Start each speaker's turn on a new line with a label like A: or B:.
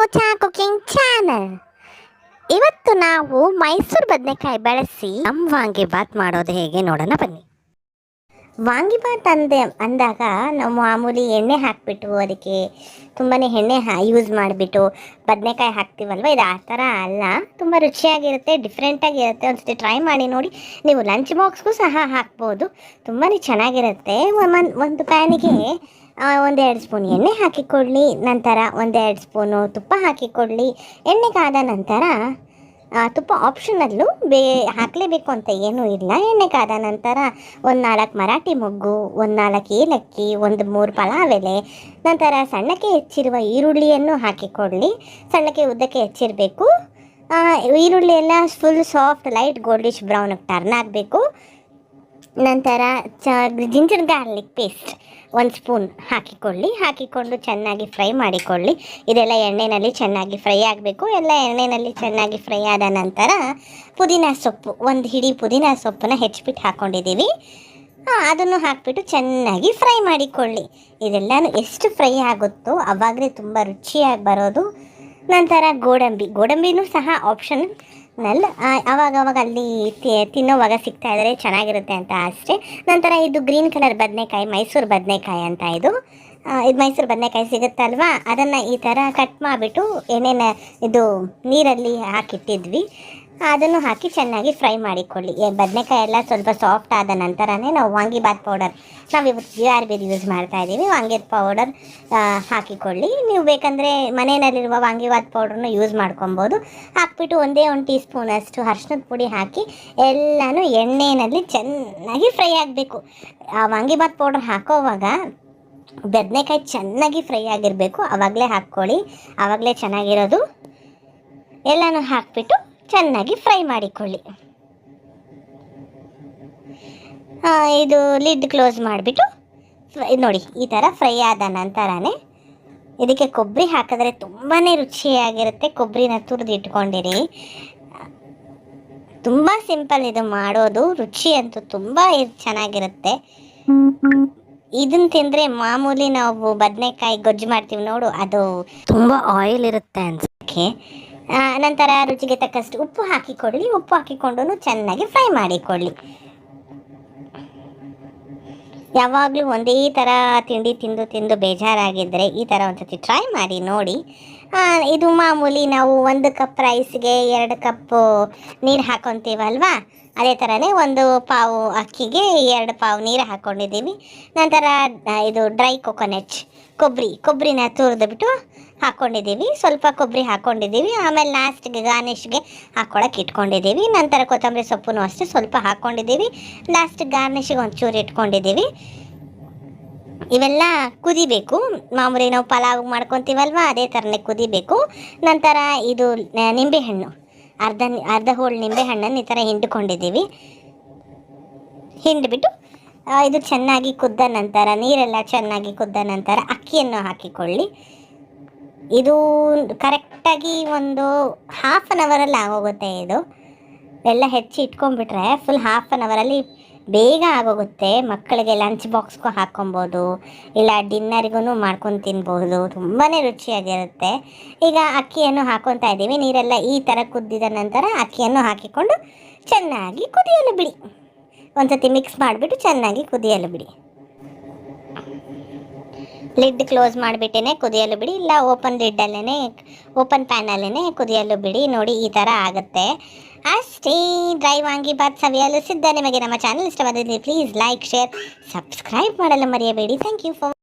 A: ರುಚಾ king channel. ಇವತ್ತು ನಾವು ಮೈಸೂರು ಬದನೆಕಾಯಿ ಬಳಸಿ ನಮ್ಮ ವಾಂಗಿಬಾತ್ ಮಾಡೋದು ಹೇಗೆ ನೋಡೋಣ ಬನ್ನಿ. ವಾಂಗಿಬಾತ್ ಅಂದೆ ಅಂದಾಗ ನಾವು ಮಾಮೂಲಿ ಎಣ್ಣೆ ಹಾಕಿಬಿಟ್ಟು ಅದಕ್ಕೆ. ತುಂಬಾ ಎಣ್ಣೆ ಯೂಸ್ ಮಾಡಿಬಿಟ್ಟು ಬದನೆಕಾಯಿ ಹಾಕ್ತೀವಲ್ವ? ಇದು ಆ ಥರ ಅಲ್ಲ. ತುಂಬ ರುಚಿಯಾಗಿರುತ್ತೆ ಡಿಫ್ರೆಂಟಾಗಿರುತ್ತೆ ಒಂದ್ಸತಿ ಟ್ರೈ ಮಾಡಿ ನೋಡಿ. ನೀವು ಲಂಚ್ ಬಾಕ್ಸ್ಗೂ ಸಹ ಹಾಕ್ಬೋದು. ತುಂಬಾ ಚೆನ್ನಾಗಿರುತ್ತೆ. ಒಂದು ಪ್ಯಾನಿಗೆ ಒಂದೆರಡು ಸ್ಪೂನ್ ಎಣ್ಣೆ ಹಾಕಿಕೊಳ್ಳಿ ನಂತರ ಒಂದೆರಡು ಸ್ಪೂನು ತುಪ್ಪ ಹಾಕಿಕೊಳ್ಳಿ ಎಣ್ಣೆ ಕಾದ ನಂತರ ತುಪ್ಪ ಆಪ್ಷನಲ್ಲು ಬೇ, ಹಾಕಲೇಬೇಕು ಅಂತ ಏನೂ ಇಲ್ಲ. ಎಣ್ಣೆಗಾದ ನಂತರ ಒಂದು ನಾಲ್ಕು ಮರಾಠಿ ಮೊಗ್ಗು, ಒಂದು ನಾಲ್ಕು ಏಲಕ್ಕಿ, ಒಂದು ಮೂರು ಪಲಾವ್ ಎಲೆ ನಂತರ ಸಣ್ಣಕ್ಕೆ ಹೆಚ್ಚಿರುವ ಈರುಳ್ಳಿಯನ್ನು ಹಾಕಿಕೊಳ್ಳಿ. ಸಣ್ಣಕ್ಕೆ ಉದ್ದಕ್ಕೆ ಹೆಚ್ಚಿರಬೇಕು. ಈರುಳ್ಳಿ ಎಲ್ಲ ಫುಲ್ ಸಾಫ್ಟ್ ಲೈಟ್ ಗೋಲ್ಡಿಶ್ ಬ್ರೌನಿಗೆ ಟರ್ನ್ ಆಗಬೇಕು. ನಂತರ ಚ, ಜಿಂಜರ್ ಗಾರ್ಲಿಕ್ ಪೇಸ್ಟ್ ಒಂದು ಸ್ಪೂನ್ ಹಾಕಿಕೊಳ್ಳಿ. ಹಾಕಿಕೊಂಡು ಚೆನ್ನಾಗಿ ಫ್ರೈ ಮಾಡಿಕೊಳ್ಳಿ. ಇದೆಲ್ಲ ಎಣ್ಣೆಯಲ್ಲಿ ಚೆನ್ನಾಗಿ ಫ್ರೈ ಆಗಬೇಕು. ಎಲ್ಲ ಎಣ್ಣೆಯಲ್ಲಿ ಚೆನ್ನಾಗಿ ಫ್ರೈ ಆದ ನಂತರ ಪುದೀನ ಸೊಪ್ಪು, ಒಂದು ಹಿಡಿ ಪುದೀನ ಸೊಪ್ಪನ್ನ ಹೆಚ್ಚಿಬಿಟ್ಟು ಹಾಕ್ಕೊಂಡಿದ್ದೀವಿ ಅದನ್ನು ಹಾಕಿಬಿಟ್ಟು ಚೆನ್ನಾಗಿ ಫ್ರೈ ಮಾಡಿಕೊಳ್ಳಿ. ಇದೆಲ್ಲನೂ ಎಷ್ಟು ಫ್ರೈ ಆಗುತ್ತೋ ಅವಾಗಲೇ ತುಂಬ ರುಚಿಯಾಗಿ ಬರೋದು. ನಂತರ ಗೋಡಂಬಿ, ಗೋಡಂಬಿನೂ ಸಹ ಆಪ್ಷನ್ ನಲ್ ಅವಾಗವಾಗ ಅವಾಗ ಅಲ್ಲಿ ತಿನ್ನೋವಾಗ ಸಿಗ್ತಾ ಇದ್ರೆ ಚೆನ್ನಾಗಿರುತ್ತೆ ಅಂತ ಅಷ್ಟೇ. ನಂತರ ಇದು ಗ್ರೀನ್ ಕಲರ್ ಬದನೆಕಾಯಿ, ಮೈಸೂರು ಬದನೆಕಾಯಿ ಅಂತ ಇದು. ಇದು ಮೈಸೂರು ಬದನೆಕಾಯಿ ಸಿಗುತ್ತಲ್ವಾ? ಅದನ್ನು ಈ ಥರ ಕಟ್ ಮಾಡಿಬಿಟ್ಟು ಏನೇನು ಇದು ನೀರಲ್ಲಿ ಹಾಕಿಟ್ಟಿದ್ವಿ. ಅದನ್ನು ಹಾಕಿ ಚೆನ್ನಾಗಿ ಫ್ರೈ ಮಾಡಿಕೊಳ್ಳಿ. ಬದನೆಕಾಯಿ ಎಲ್ಲ ಸ್ವಲ್ಪ ಸಾಫ್ಟ್ ಆದ ನಂತರನೇ ನಾವು ವಾಂಗಿಬಾತ್ ಪೌಡರ್ ನಾವು ಇವತ್ತು ಜಿ ಆರ್ ಬಿದು ಯೂಸ್ ಮಾಡ್ತಾ ವಾಂಗಿಬಾತ್ ಪೌಡರ್ ಹಾಕಿಕೊಳ್ಳಿ. ನೀವು ಬೇಕಂದರೆ ಮನೆಯಲ್ಲಿರುವ ವಾಂಗಿಬಾತ್ ಪೌಡ್ರನ್ನ ಯೂಸ್ ಮಾಡ್ಕೊಬೋದು. ಹಾಕ್ಬಿಟ್ಟು ಒಂದೇ ಒಂದು ಟೀ ಸ್ಪೂನಷ್ಟು ಅರ್ಶಿನದ ಪುಡಿ ಹಾಕಿ ಎಲ್ಲನೂ ಎಣ್ಣೆಯಲ್ಲಿ ಚೆನ್ನಾಗಿ ಫ್ರೈ ಆಗಬೇಕು. ಆ ವಾಂಗಿಬಾತ್ ಪೌಡರ್ ಹಾಕೋವಾಗ ಬದನೆಕಾಯಿ ಚೆನ್ನಾಗಿ ಫ್ರೈ ಆಗಿರಬೇಕು. ಆವಾಗಲೇ ಹಾಕ್ಕೊಳ್ಳಿ. ಆವಾಗಲೇ ಚೆನ್ನಾಗಿರೋದು. ಎಲ್ಲನೂ ಹಾಕ್ಬಿಟ್ಟು ಚೆನ್ನಾಗಿ ಫ್ರೈ ಮಾಡಿಕೊಳ್ಳಿ. ಇದು ಲಿಡ್ ಕ್ಲೋಸ್ ಮಾಡಿಬಿಟ್ಟು ನೋಡಿ, ಈ ಥರ ಫ್ರೈ ಆದ ನಂತರನೇ ಇದಕ್ಕೆ ಕೊಬ್ಬರಿ ಹಾಕಿದ್ರೆ ತುಂಬಾ ರುಚಿಯಾಗಿರುತ್ತೆ. ಕೊಬ್ಬರಿನ ತುರಿದು ಇಟ್ಕೊಂಡಿರಿ. ತುಂಬ ಸಿಂಪಲ್ ಇದು ಮಾಡೋದು. ರುಚಿ ಅಂತೂ ತುಂಬ ಚೆನ್ನಾಗಿರುತ್ತೆ. ಇದನ್ನ ತಿಂದರೆ ಮಾಮೂಲಿ ನಾವು ಬದನೆಕಾಯಿ ಗೊಜ್ಜು ಮಾಡ್ತೀವಿ ನೋಡು, ಅದು ತುಂಬ ಆಯಿಲ್ ಇರುತ್ತೆ ಅನ್ಸಕ್ಕೆ. ನಂತರ ರುಚಿಗೆ ತಕ್ಕಷ್ಟು ಉಪ್ಪು ಹಾಕಿಕೊಳ್ಳಿ. ಉಪ್ಪು ಹಾಕಿಕೊಂಡು ಚೆನ್ನಾಗಿ ಫ್ರೈ ಮಾಡಿಕೊಳ್ಳಿ. ಯಾವಾಗಲೂ ಒಂದೇ ಥರ ತಿಂಡಿ ತಿಂದು ತಿಂದು ಬೇಜಾರಾಗಿದ್ದರೆ ಈ ಥರ ಒಂದ್ಸತಿ ಟ್ರೈ ಮಾಡಿ ನೋಡಿ. ಇದು ಮಾಮೂಲಿ ನಾವು ಒಂದು ಕಪ್ ರೈಸ್ಗೆ ಎರಡು ಕಪ್ಪು ನೀರು ಹಾಕೊತೀವಲ್ವಾ? ಅದೇ ಥರನೇ ಒಂದು ಪಾವು ಅಕ್ಕಿಗೆ ಎರಡು ಪಾವು ನೀರು ಹಾಕ್ಕೊಂಡಿದ್ದೀವಿ ನಂತರ ಇದು ಡ್ರೈ ಕೊಕೊನೆಟ್ ಕೊಬ್ಬರಿ ಕೊಬ್ಬರಿನ ತುರಿದ್ಬಿಟ್ಟು ಹಾಕ್ಕೊಂಡಿದ್ದೀವಿ ಸ್ವಲ್ಪ ಕೊಬ್ಬರಿ ಹಾಕ್ಕೊಂಡಿದ್ದೀವಿ ಆಮೇಲೆ ಲಾಸ್ಟ್ಗೆ ಗಾರ್ನಿಷ್ಗೆ ಹಾಕ್ಕೊಳಕ್ಕೆ ಇಟ್ಕೊಂಡಿದ್ದೀವಿ. ನಂತರ ಕೊತ್ತಂಬರಿ ಸೊಪ್ಪು ಅಷ್ಟೇ ಸ್ವಲ್ಪ ಹಾಕ್ಕೊಂಡಿದ್ದೀವಿ ಲಾಸ್ಟ್ ಗಾರ್ನಿಷ್ಗೆ ಒಂಚೂರು ಇಟ್ಕೊಂಡಿದ್ದೀವಿ. ಇವೆಲ್ಲ ಕುದಿಬೇಕು. ಮಾಮೂಲಿ ನಾವು ಪಲಾವ್ ಮಾಡ್ಕೊತೀವಲ್ವ, ಅದೇ ಥರನೇ ಕುದಿಬೇಕು. ನಂತರ ಇದು ನಿಂಬೆಹಣ್ಣು. ಅರ್ಧ ಅರ್ಧ ಹೋಳು ನಿಂಬೆಹಣ್ಣನ್ನು ಈ ಥರ ಹಿಂಡ್ಕೊಂಡಿದ್ದೀವಿ. ಹಿಂಡ್ಬಿಟ್ಟು ಇದು ಚೆನ್ನಾಗಿ ಕುದ್ದ ನಂತರ, ನೀರೆಲ್ಲ ಚೆನ್ನಾಗಿ ಕುದ್ದ ನಂತರ ಅಕ್ಕಿಯನ್ನು ಹಾಕಿಕೊಳ್ಳಿ. ಇದು ಕರೆಕ್ಟಾಗಿ ಒಂದು ಹಾಫ್ ಆನ್ ಅವರಲ್ಲಿ ಆಗೋಗುತ್ತೆ ಇದು. ಎಲ್ಲ ಹೆಚ್ಚಿ ಇಟ್ಕೊಂಡ್ಬಿಟ್ರೆ ಫುಲ್ ಹಾಫ್ ಆನ್ ಅವರಲ್ಲಿ ಬೇಗ ಆಗೋಗುತ್ತೆ. ಮಕ್ಕಳಿಗೆ ಲಂಚ್ ಬಾಕ್ಸ್ಗೂ ಹಾಕ್ಕೊಬೋದು ಇಲ್ಲ ಡಿನ್ನರಿಗೂ ಮಾಡ್ಕೊಂಡು ತಿನ್ಬೋದು. ತುಂಬಾ ರುಚಿಯಾಗಿರುತ್ತೆ. ಈಗ ಅಕ್ಕಿಯನ್ನು ಹಾಕ್ಕೊತಾ ಇದ್ದೀವಿ. ನೀರೆಲ್ಲ ಈ ಥರ ಕುದ್ದಿದ ನಂತರ ಅಕ್ಕಿಯನ್ನು ಹಾಕಿಕೊಂಡು ಚೆನ್ನಾಗಿ ಕುದಿಯಲು ಬಿಡಿ. ಒಂದ್ಸತಿ ಮಿಕ್ಸ್ ಮಾಡಿಬಿಟ್ಟು ಚೆನ್ನಾಗಿ ಕುದಿಯಲು ಬಿಡಿ. ಲಿಡ್ ಕ್ಲೋಸ್ ಮಾಡಿಬಿಟ್ಟೇ ಕುದಿಯಲು ಬಿಡಿ, ಇಲ್ಲ ಓಪನ್ ಲಿಡ್ಡಲ್ಲೇ ಓಪನ್ ಪ್ಯಾನಲ್ಲೇ ಕುದಿಯಲು ಬಿಡಿ, ನೋಡಿ ಈ ಥರ ಆಗುತ್ತೆ. ಅಷ್ಟೇ, ಡ್ರೈ ವಾಂಗಿಬಾತ್ ಸವಿಯಲು ಸಿದ್ಧ. ನಿಮಗೆ ನಮ್ಮ ಚಾನಲ್ ಇಷ್ಟವಾದಲ್ಲಿ ಪ್ಲೀಸ್ ಲೈಕ್ ಶೇರ್ ಸಬ್ಸ್ಕ್ರೈಬ್ ಮಾಡಲು ಮರೆಯಬೇಡಿ. Thank you for